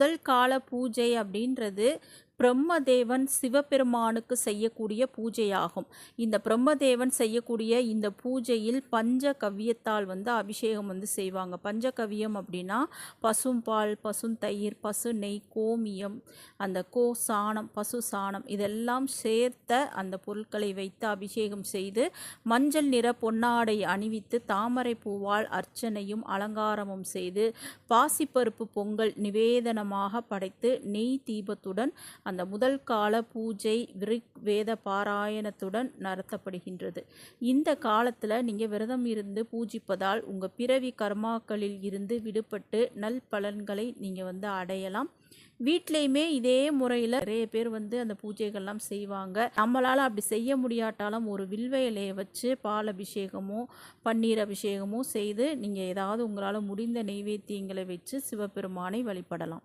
முதல் கால பூஜை அப்படின்றது பிரம்மதேவன் சிவபெருமானுக்கு செய்யக்கூடிய பூஜையாகும். இந்த பிரம்மதேவன் செய்யக்கூடிய இந்த பூஜையில் பஞ்ச கவ்யத்தால் வந்து அபிஷேகம் வந்து செய்வாங்க. பஞ்சகவ்யம் அப்படின்னா பசும்பால் பசுந்தயிர் பசு நெய் கோமியம் அந்த கோ சாணம் பசு சாணம் இதெல்லாம் சேர்த்த அந்த பொருட்களை வைத்து அபிஷேகம் செய்து மஞ்சள் நிற பொன்னாடை அணிவித்து தாமரை பூவால் அர்ச்சனையும் அலங்காரமும் செய்து பாசிப்பருப்பு பொங்கல் நிவேதனமாக படைத்து நெய் தீபத்துடன் அந்த முதல் கால பூஜை ரிக் வேத பாராயணத்துடன் நடத்தப்படுகின்றது. இந்த காலத்தில் நீங்கள் விரதம் இருந்து பூஜிப்பதால் உங்கள் பிறவி கர்மாக்களில் இருந்து விடுபட்டு நல் பலன்களை நீங்கள் வந்து அடையலாம். வீட்லேயுமே இதே முறையில் நிறைய பேர் வந்து அந்த பூஜைகள்லாம் செய்வாங்க. நம்மளால் அப்படி செய்ய முடியாட்டாலும் ஒரு வில்வையிலையை வச்சு பால் அபிஷேகமோ பன்னீர் அபிஷேகமோ செய்து நீங்கள் ஏதாவது உங்களால் முடிந்த நெய்வேத்தியங்களை வச்சு சிவபெருமானை வழிபடலாம்.